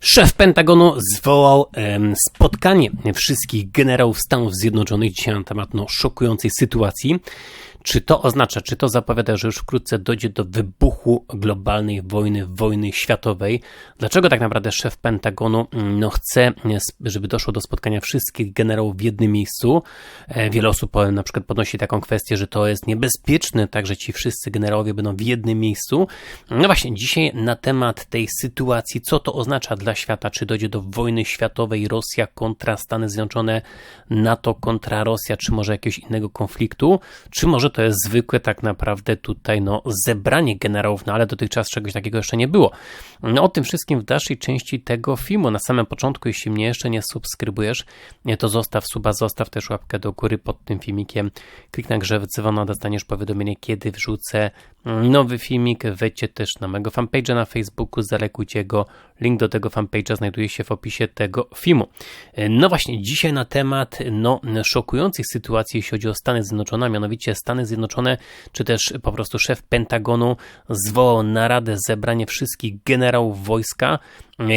Szef Pentagonu zwołał spotkanie wszystkich generałów Stanów Zjednoczonych dzisiaj na temat no, szokującej sytuacji. Czy to oznacza, czy to zapowiada, że już wkrótce dojdzie do wybuchu globalnej wojny, wojny światowej? Dlaczego tak naprawdę szef Pentagonu mm, no, chce, żeby doszło do spotkania wszystkich generałów w jednym miejscu? E, Wiele osób e, na przykład podnosi taką kwestię, że to jest niebezpieczne, tak, że ci wszyscy generałowie będą w jednym miejscu. No właśnie, dzisiaj na temat tej sytuacji, co to oznacza dla świata, czy dojdzie do wojny światowej Rosja kontra Stany Zjednoczone, NATO kontra Rosja, czy może jakiegoś innego konfliktu, czy może to jest zwykłe tak naprawdę tutaj no zebranie generałów, no ale dotychczas czegoś takiego jeszcze nie było. No o tym wszystkim w dalszej części tego filmu. Na samym początku, jeśli mnie jeszcze nie subskrybujesz, to zostaw suba, zostaw też łapkę do góry pod tym filmikiem. Klik na grze dzwona, dostaniesz powiadomienie, kiedy wrzucę nowy filmik. Wejdźcie też na mojego fanpage'a na Facebooku, zalekujcie go. Link do tego fanpage'a znajduje się w opisie tego filmu. No właśnie, dzisiaj na temat no, szokujących sytuacji, jeśli chodzi o Stany Zjednoczone, a mianowicie Stany Zjednoczone, czy też po prostu szef Pentagonu zwołał naradę, zebranie wszystkich generałów wojska,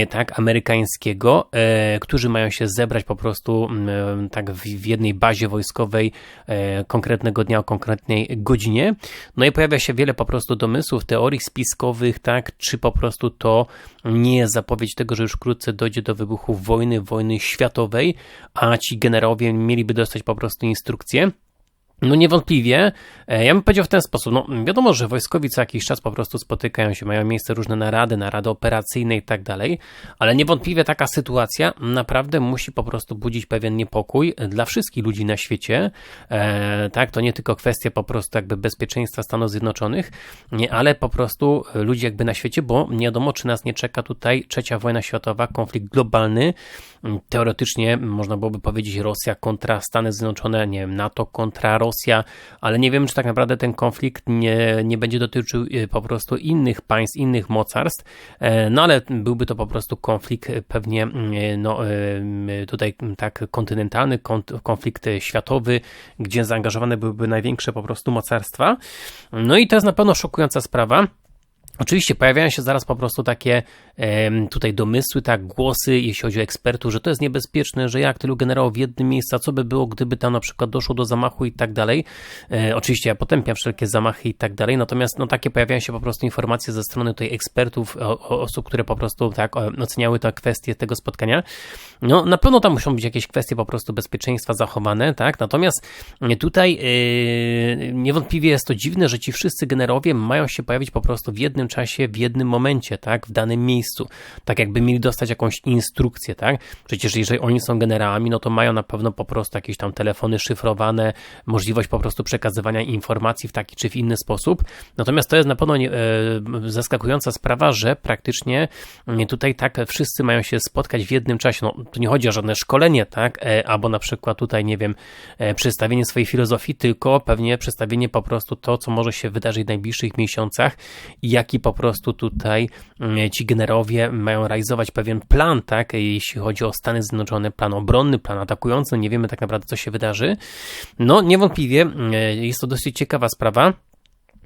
tak, amerykańskiego, e, którzy mają się zebrać po prostu e, tak w, jednej bazie wojskowej e, konkretnego dnia o konkretnej godzinie. No i pojawia się wiele po prostu domysłów, teorii spiskowych, tak, czy po prostu to nie jest zapowiedź tego, że już wkrótce dojdzie do wybuchu wojny, wojny światowej, a ci generałowie mieliby dostać po prostu instrukcje. No niewątpliwie, e, ja bym powiedział w ten sposób, no wiadomo, że wojskowi co jakiś czas po prostu spotykają się, mają miejsce różne narady, narady operacyjne i tak dalej, ale niewątpliwie taka sytuacja naprawdę musi po prostu budzić pewien niepokój dla wszystkich ludzi na świecie, e, tak, to nie tylko kwestia po prostu jakby bezpieczeństwa Stanów Zjednoczonych, nie, ale po prostu ludzi jakby na świecie, bo nie wiadomo, czy nas nie czeka tutaj trzecia wojna światowa, konflikt globalny, teoretycznie można byłoby powiedzieć Rosja kontra Stany Zjednoczone, nie wiem, NATO kontra Rosja, ale nie wiem, czy tak naprawdę ten konflikt nie, nie będzie dotyczył y, po prostu innych państw, innych mocarstw, e, no ale byłby to po prostu konflikt y, pewnie y, no, tutaj tak kontynentalny, konflikt światowy, gdzie zaangażowane byłyby największe po prostu mocarstwa. No i to jest na pewno szokująca sprawa. Oczywiście pojawiają się zaraz po prostu takie tutaj domysły, tak, głosy, jeśli chodzi o ekspertów, że to jest niebezpieczne, że jak tylu generałów w jednym miejscu, co by było, gdyby tam na przykład doszło do zamachu i tak dalej. E, oczywiście ja potępiam wszelkie zamachy i tak dalej, natomiast no takie pojawiają się po prostu informacje ze strony tutaj ekspertów, o, o osób, które po prostu tak oceniały tę kwestię tego spotkania. No na pewno tam muszą być jakieś kwestie po prostu bezpieczeństwa zachowane, tak, natomiast tutaj yy, niewątpliwie jest to dziwne, że ci wszyscy generałowie mają się pojawić po prostu w jednym czasie, w jednym momencie, tak, w danym miejscu. Tak jakby mieli dostać jakąś instrukcję, tak? Przecież jeżeli oni są generałami, no to mają na pewno po prostu jakieś tam telefony szyfrowane, możliwość po prostu przekazywania informacji w taki czy w inny sposób. Natomiast to jest na pewno e, zaskakująca sprawa, że praktycznie tutaj tak wszyscy mają się spotkać w jednym czasie. No, tu nie chodzi o żadne szkolenie, tak? E, albo na przykład tutaj, nie wiem, e, przedstawienie swojej filozofii, tylko pewnie przedstawienie po prostu to, co może się wydarzyć w najbliższych miesiącach jaki po prostu tutaj mm, ci mają realizować pewien plan, tak, jeśli chodzi o Stany Zjednoczone, plan obronny, plan atakujący, nie wiemy tak naprawdę, co się wydarzy. No, niewątpliwie mm, jest to dosyć ciekawa sprawa.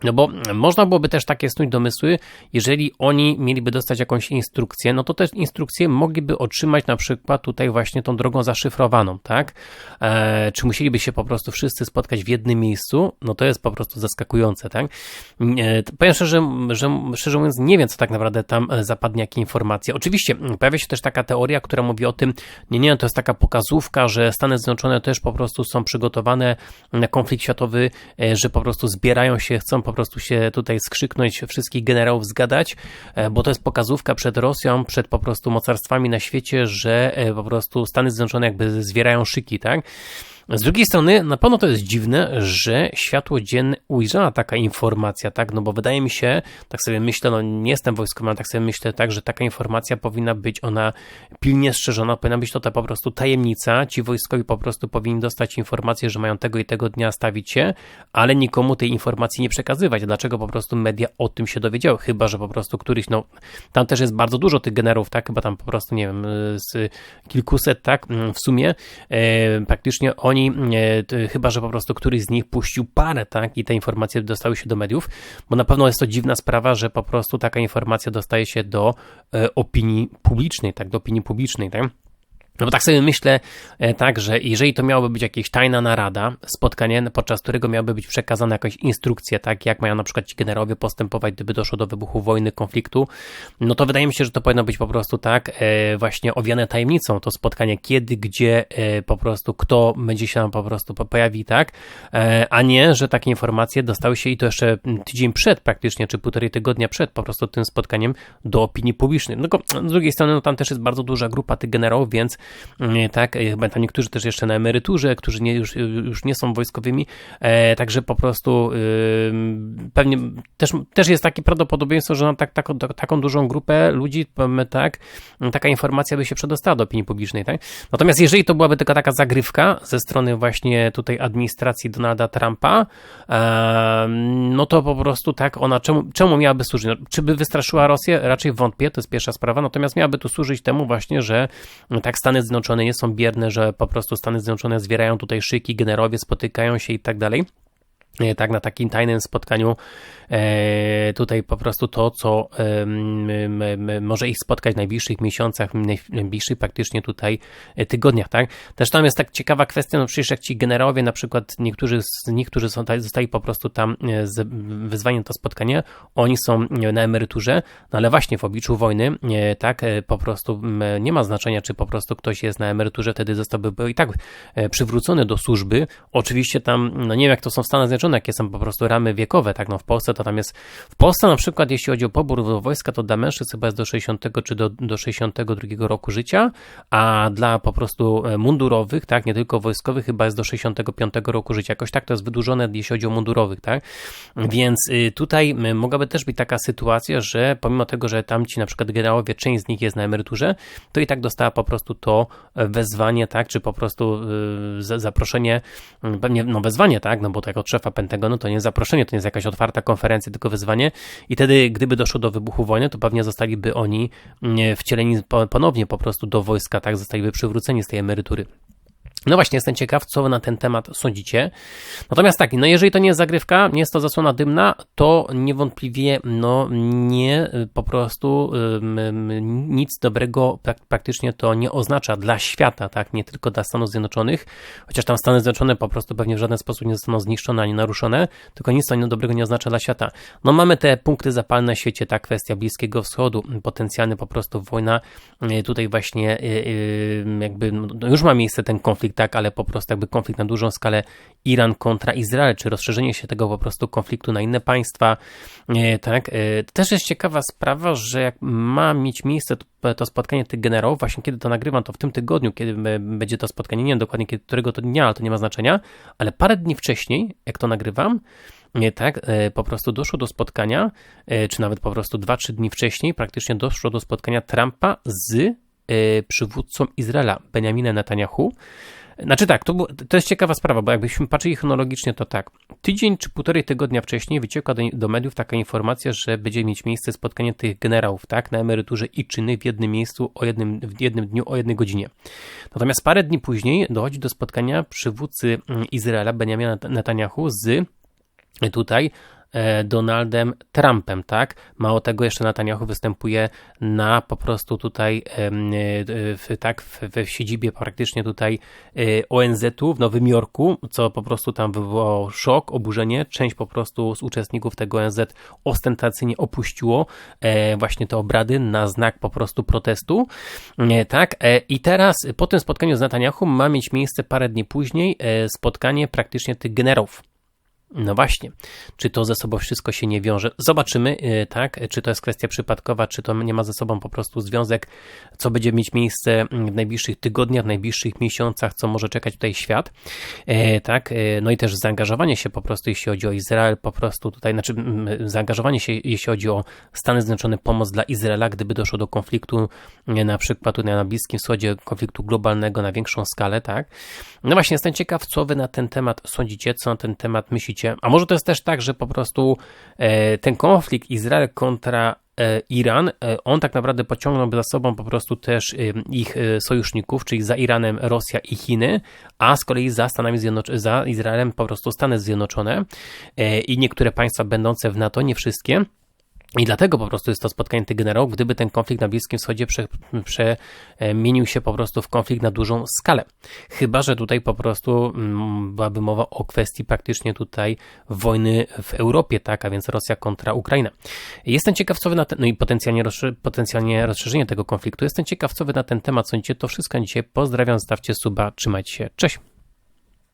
No bo można byłoby też takie snuć domysły, jeżeli oni mieliby dostać jakąś instrukcję, no to te instrukcje mogliby otrzymać na przykład tutaj właśnie tą drogą zaszyfrowaną, tak? E, czy musieliby się po prostu wszyscy spotkać w jednym miejscu? No to jest po prostu zaskakujące, tak? E, powiem szczerze, że szczerze mówiąc nie wiem, co tak naprawdę tam zapadnie, jakie informacje. Oczywiście pojawia się też taka teoria, która mówi o tym, nie, nie, to jest taka pokazówka, że Stany Zjednoczone też po prostu są przygotowane na konflikt światowy, e, że po prostu zbierają się, chcą po prostu się tutaj skrzyknąć, wszystkich generałów zgadać, e, bo to jest pokazówka przed Rosją, przed po prostu mocarstwami na świecie, że e, po prostu Stany Zjednoczone jakby zwierają szyki, tak? Z drugiej strony, na pewno to jest dziwne, że światło dzienne ujrzała taka informacja, tak? No bo wydaje mi się, tak sobie myślę, no nie jestem wojskowym, ale tak sobie myślę tak, że taka informacja powinna być ona pilnie strzeżona, powinna być to ta po prostu tajemnica. Ci wojskowi po prostu powinni dostać informację, że mają tego i tego dnia stawić się, ale nikomu tej informacji nie przekazywać. Dlaczego po prostu media o tym się dowiedziały? Chyba, że po prostu któryś, no tam też jest bardzo dużo tych generałów, tak? Chyba tam po prostu, nie wiem, z kilkuset, tak? W sumie e, praktycznie oni oni, chyba że po prostu któryś z nich puścił parę, tak, i te informacje dostały się do mediów, bo na pewno jest to dziwna sprawa, że po prostu taka informacja dostaje się do opinii publicznej, tak, do opinii publicznej, tak. No bo tak sobie myślę, e, tak, że jeżeli to miałoby być jakieś tajna narada, spotkanie, podczas którego miałaby być przekazana jakaś instrukcja, tak, jak mają na przykład ci generowie postępować, gdyby doszło do wybuchu wojny, konfliktu, no to wydaje mi się, że to powinno być po prostu tak, e, właśnie owiane tajemnicą, to spotkanie, kiedy, gdzie, e, po prostu, kto będzie się tam po prostu pojawi, tak, a nie, że takie informacje dostały się i to jeszcze tydzień przed praktycznie, czy półtorej tygodnia przed po prostu tym spotkaniem do opinii publicznej. No, z drugiej strony, no tam też jest bardzo duża grupa tych generałów, więc tak, e, chyba tam niektórzy też jeszcze na emeryturze, którzy nie, już, już nie są wojskowymi, e, także po prostu pewnie też, też jest takie prawdopodobieństwo, że na tak, tak, taką dużą grupę ludzi, tak, taka informacja by się przedostała do opinii publicznej, tak? Natomiast jeżeli to byłaby tylko taka zagrywka ze strony właśnie tutaj administracji Donalda Trumpa, no to po prostu tak, ona czemu, czemu miałaby służyć? No, czy by wystraszyła Rosję? Raczej wątpię, to jest pierwsza sprawa, natomiast miałaby tu służyć temu właśnie, że tak Stany Zjednoczone nie są bierne, że po prostu Stany Zjednoczone zwierają tutaj szyki, generowie spotykają się i tak dalej tak na takim tajnym spotkaniu E, tutaj po prostu to, co może ich spotkać w najbliższych miesiącach, w najbliższych praktycznie tutaj e, tygodniach, tak? Też tam jest tak ciekawa kwestia, no przecież jak ci generowie, na przykład niektórzy z nich, którzy są, zostali po prostu tam e, wyzwani na to spotkanie, oni są na emeryturze, no ale właśnie w obliczu wojny, tak, po prostu nie ma znaczenia, czy po prostu ktoś jest na emeryturze, wtedy zostałby i tak przywrócony do służby. Oczywiście tam, no nie wiem jak to są w Stanach Zjednoczonych, jakie są po prostu ramy wiekowe, tak, no w Polsce to tam jest. W Polsce na przykład, jeśli chodzi o pobór do wojska, to dla mężczyzn chyba jest do 60 czy do, do 62 roku życia, a dla po prostu e, mundurowych, tak, nie tylko wojskowych, chyba jest do 65 roku życia. Jakoś tak to jest wydłużone, jeśli chodzi o mundurowych, tak. Więc y, tutaj mogłaby też być taka sytuacja, że pomimo tego, że tamci na przykład generałowie, część z nich jest na emeryturze, to i tak dostała po prostu to wezwanie, tak, czy po prostu y, zaproszenie, pewnie, no wezwanie, tak, no bo tak od szefa Pentagonu to nie zaproszenie, to nie jest jakaś otwarta konferencja, tylko wyzwanie. I wtedy, gdyby doszło do wybuchu wojny, to pewnie zostaliby oni mm, wcieleni ponownie po prostu do wojska, tak? Zostaliby przywróceni z tej emerytury. No właśnie, jestem ciekaw, co na ten temat sądzicie. Natomiast tak, no jeżeli to nie jest zagrywka, nie jest to zasłona dymna, to niewątpliwie no nie po prostu nic dobrego praktycznie to nie oznacza dla świata, tak, nie tylko dla Stanów Zjednoczonych, chociaż tam Stany Zjednoczone po prostu pewnie w żaden sposób nie zostaną zniszczone ani naruszone, tylko nic to dobrego nie oznacza dla świata. No mamy te punkty zapalne na świecie, ta kwestia Bliskiego Wschodu, potencjalny po prostu wojna, y, tutaj właśnie y, y, jakby no już ma miejsce ten konflikt tak, ale po prostu jakby konflikt na dużą skalę Iran kontra Izrael, czy rozszerzenie się tego po prostu konfliktu na inne państwa, e, tak. E, też jest ciekawa sprawa, że jak ma mieć miejsce to spotkanie tych generałów, właśnie kiedy to nagrywam, to w tym tygodniu, kiedy będzie to spotkanie, nie wiem dokładnie kiedy, którego to dnia, ale to nie ma znaczenia, ale parę dni wcześniej, jak to nagrywam, nie tak, e, po prostu doszło do spotkania, czy nawet po prostu 2-3 dni wcześniej, praktycznie doszło do spotkania Trumpa z przywódcą Izraela, Benjaminem Netanyahu, znaczy tak, to, to jest ciekawa sprawa, bo jakbyśmy patrzyli chronologicznie, to tak. Tydzień czy półtorej tygodnia wcześniej wyciekła do, do, mediów taka informacja, że będzie mieć miejsce spotkanie tych generałów, tak, na emeryturze i czyny w jednym miejscu, o jednym, w jednym dniu, o jednej godzinie. Natomiast parę dni później dochodzi do spotkania przywódcy mm, Izraela, Benjamina Netanyahu z tutaj Donaldem Trumpem, tak? Mało tego, jeszcze Netanyahu występuje na po prostu tutaj, e, tak, w, w siedzibie praktycznie tutaj e, ONZ-u w Nowym Jorku, co po prostu tam wywołało szok, oburzenie. Część po prostu z uczestników tego ONZ ostentacyjnie opuściło właśnie te obrady na znak po prostu protestu, tak? I teraz po tym spotkaniu z Netanyahu ma mieć miejsce parę dni później spotkanie praktycznie tych generałów no właśnie, czy to ze sobą wszystko się nie wiąże? Zobaczymy, y, tak, czy to jest kwestia przypadkowa, czy to nie ma ze sobą po prostu związek, co będzie mieć miejsce w najbliższych tygodniach, w najbliższych miesiącach, co może czekać tutaj świat, e, tak, e, no i też zaangażowanie się po prostu, jeśli chodzi o Izrael, po prostu tutaj, znaczy zaangażowanie się, jeśli chodzi o Stany Zjednoczone, pomoc dla Izraela, gdyby doszło do konfliktu, na przykład tutaj na Bliskim Wschodzie, konfliktu globalnego na większą skalę, tak. No właśnie, jestem ciekaw, co wy na ten temat sądzicie, co na ten temat myślicie, a może to jest też tak, że po prostu e, ten konflikt Izrael kontra e, Iran, e, on tak naprawdę pociągnąłby za sobą po prostu też ich sojuszników, czyli za Iranem Rosja i Chiny, a z kolei za Stanami Zjednoczonymi, za Izraelem po prostu Stany Zjednoczone i niektóre państwa będące w NATO, nie wszystkie. I dlatego po prostu jest to spotkanie tych generałów, gdyby ten konflikt na Bliskim Wschodzie przemienił się po prostu w konflikt na dużą skalę. Chyba, że tutaj po prostu mm, byłaby mowa o kwestii praktycznie tutaj wojny w Europie, tak, a więc Rosja kontra Ukraina. Jestem ciekaw, co wy na ten, no i potencjalnie, potencjalnie rozszerzenie tego konfliktu. Jestem ciekaw, co wy na ten temat sądzicie. To wszystko dzisiaj. Pozdrawiam, stawcie suba, trzymajcie się. Cześć!